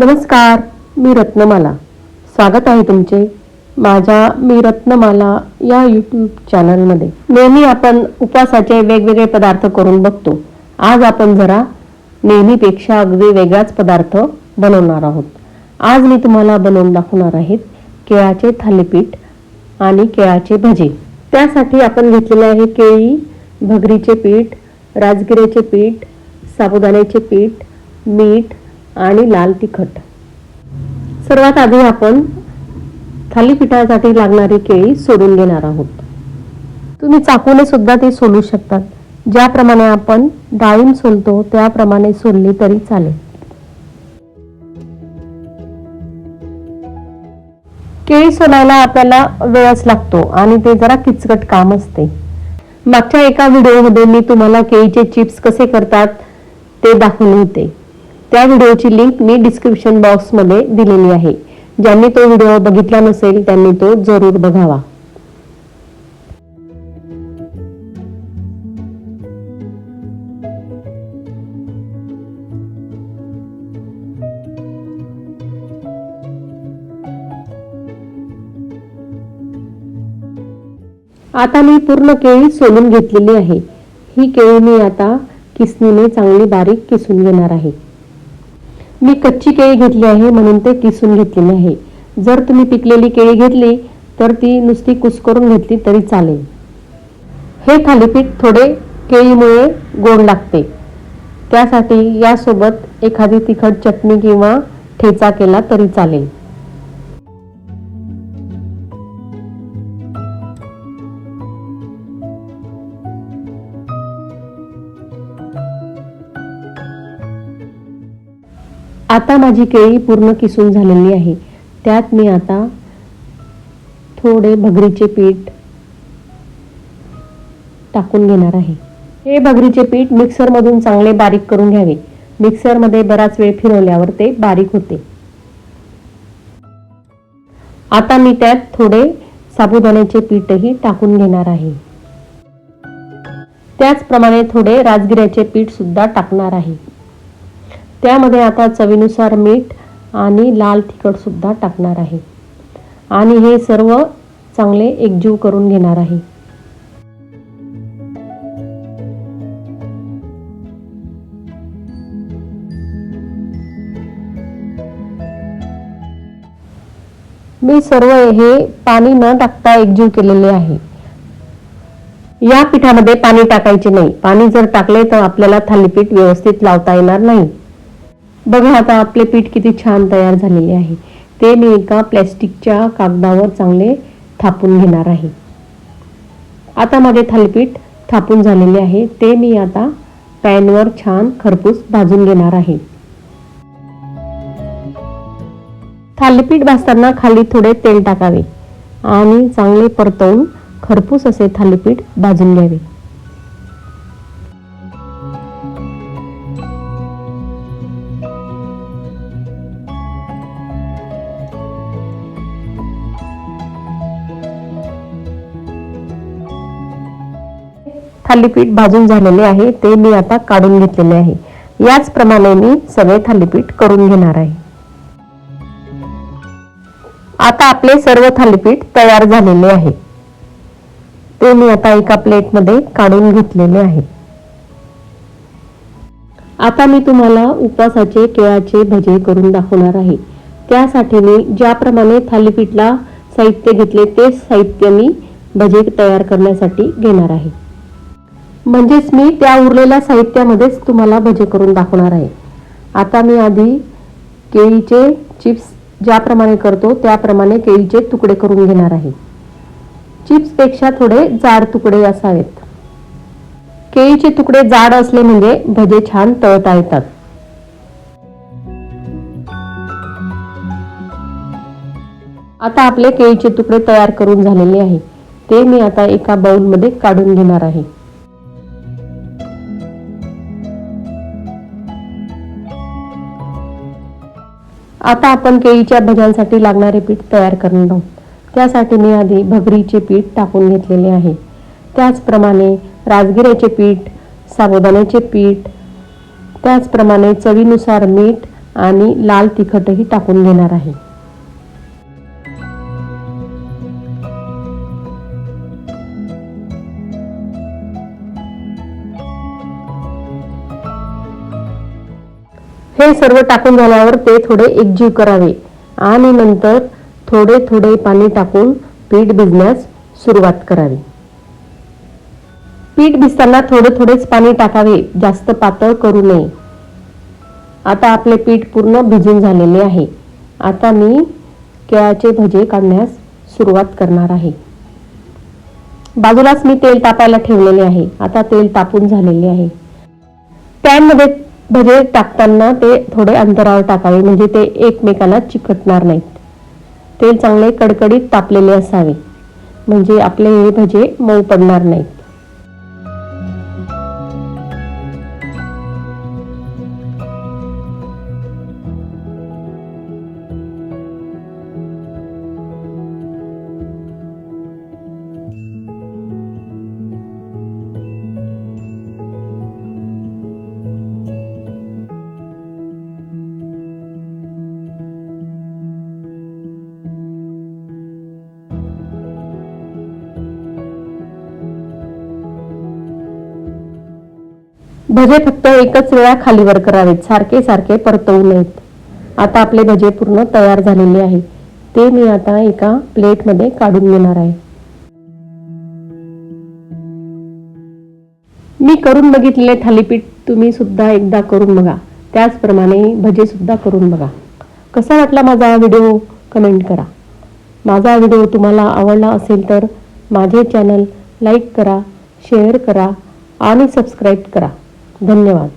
नमस्कार मी रत्नमाला. स्वागत आहे तुमचे माझ्या मी रत्नमाला या यूट्यूब चॅनलमध्ये नेहमी आपण उपवासाचे वेगवेगळे पदार्थ करून बघतो. आज आपण जरा नेहमीपेक्षा अगदी वेगळाच पदार्थ बनवणार आहोत. आज मी तुम्हाला बनवून दाखवणार आहेत केळाचे थालीपीठ आणि केळाचे भजे. त्यासाठी आपण घेतलेले आहे केळी भगरीचे पीठ राजगिऱ्याचे पीठ साबुदाण्याचे पीठ मीठ आणि लाल तिखट. सर्वात आधी आपण थालीपीठासाठी लागणारी केळी सोडून घेणार आहोत. तुम्ही चाकूने सुद्धा ते सोलू शकतात. ज्याप्रमाणे आपण डाळिंब सोलतो त्याप्रमाणे सोलली तरी चालेल. केळी सोलायला आपल्याला वेळच लागतो आणि ते जरा किचकट काम असते. मागच्या एका व्हिडिओमध्ये मी तुम्हाला केळीचे चिप्स कसे करतात ते दाखवले होते. त्या व्हिडिओची लिंक मी डिस्क्रिप्शन बॉक्समध्ये दिलेली आहे. ज्यांनी तो व्हिडिओ बघितला नसेल त्यांनी तो जरूर बघावा. आता मी पूर्ण केळी सोलून घेतलेली आहे. ही केळी मी आता किसनीने चांगली बारीक किसून घेणार आहे. मी कच्ची केळी घेतली आहे म्हणून ते किसून घेतली नाही जर तुम्ही पिकलेली केळी घेतली तर ती नुसती कुस्करून घेतली तरी चालेल. हे थालीपीठ थोडे केळीमुळे गोड लागते. त्यासाठी यासोबत एखादी तिखट चटणी किंवा ठेचा केला तरी चालेल. आता माझी केळी पूर्ण किसून झालेली आहे. त्यात मी आता थोडे भगरीचे पीठ टाकून घेणार आहे. हे भगरीचे पीठ मिक्सरमधून चांगले बारीक करून घ्यावे. मिक्सरमध्ये बराच वेळ फिरवल्यावर ते बारीक होते. आता मी त्यात थोडे साबुदाण्याचे पीठही टाकून घेणार आहे. त्याचप्रमाणे थोडे राजगिऱ्याचे पीठ सुद्धा टाकणार आहे. त्यामध्ये आता चवीनुसार मीठ आणि लाल तिखट सुद्धा टाकणार आहे. आणि हे सर्व चांगले एकजीव करून घेणार आहे. मी सर्व हे पाणी न टाकता एकजीव केलेले आहे. या पिठामध्ये पाणी टाकायचे नाही. पाणी जर टाकले तर आपल्याला थालीपीठ व्यवस्थित लावता येणार नाही. बघा आता आपले पीठ किती छान तयार झालेले आहे. ते मी एका प्लॅस्टिकच्या कागदावर चांगले थापून घेणार आहे. आता माझे थालीपीठ थापून झालेले आहे. ते मी आता पॅनवर छान खरपूस भाजून घेणार आहे. थालीपीठ भाजताना खाली थोडे तेल टाकावे आणि चांगले परतवून खरपूस असे थालीपीठ भाजून घ्यावे. थालीपीठ भाजून झालेले आहे ते मी आता काढून घेतलेले आहे. याचप्रमाणे मी सगळे थालीपीठ करून घेणार आहे. आता आपले सर्व थालीपीठ तयार झालेले आहे. ते मी आता एका प्लेटमध्ये काढून घेतलेले आहे. आता मी तुम्हाला उपवासाचे केळाचे भजे करून दाखवणार आहे. त्यासाठी मी ज्याप्रमाणे थालीपीठला साहित्य घेतले तेच साहित्य मी भजे तयार करण्यासाठी घेणार आहे. म्हणजेच मी त्या उरलेल्या साहित्यामध्येच तुम्हाला भजे करून दाखवणार आहे. आता मी आधी केळीचे चिप्स ज्याप्रमाणे करतो त्याप्रमाणे केळीचे तुकडे करून घेणार आहे. चिप्सपेक्षा थोडे जाड तुकडे असावेत. केळीचे तुकडे जाड असले म्हणजे भजे छान तळता येतात. आता आपले केळीचे तुकडे तयार करून झालेले आहे. ते मी आता एका बाउलमध्ये काढून घेणार आहे. आता आपण केळीच्या भज्यांसाठी लागणारे पीठ तयार करणार आहोत त्यासाठी मी आधी भगरीचे पीठ टाकून घेतलेले आहे. त्याचप्रमाणे राजगिऱ्याचे पीठ साबुदाण्याचे पीठ त्याचप्रमाणे चवीनुसार मीठ आणि लाल तिखटही टाकून घेणार आहे. हे सर्व टाकून झाल्यावर ते थोडे एकजीव करावे. आणि नंतर थोडे थोडे पाणी टाकून पीठ भिजण्यास सुरुवात करावी. पीठ भिजताना थोडे थोडेच पाणी टाकावे. जास्त पातळ करू नये. आता आपले पीठ पूर्ण भिजून झालेले आहे. आता मी केळाचे भजे काढण्यास सुरुवात करणार आहे. बाजूलाच मी तेल तापायला ठेवलेले आहे. आता तेल तापून झालेले आहे. पॅनमध्ये भजे टाकताना ते थोडे अंतरावर टाकावे म्हणजे ते एकमेकाला चिकटणार नाहीत. तेल चांगले कडकडीत तापलेले असावे म्हणजे आपले हे भजे मऊ पडणार नाहीत. भजे फक्त एकच वेळा खालीवर करावेत. सारखे सारखे परतवू नयेत. आता आपले भजे पूर्ण तयार झालेले आहे. ते मी आता एका प्लेटमध्ये काढून घेणार आहे. मी करून बघितलेले थालीपीठ तुम्ही सुद्धा एकदा करून बघा. त्याचप्रमाणे भजे सुद्धा करून बघा. कसा वाटला माझा व्हिडिओ? कमेंट करा. माझा व्हिडिओ तुम्हाला आवडला असेल तर माझे चॅनल लाईक करा शेअर करा आणि सबस्क्राईब करा. धन्यवाद.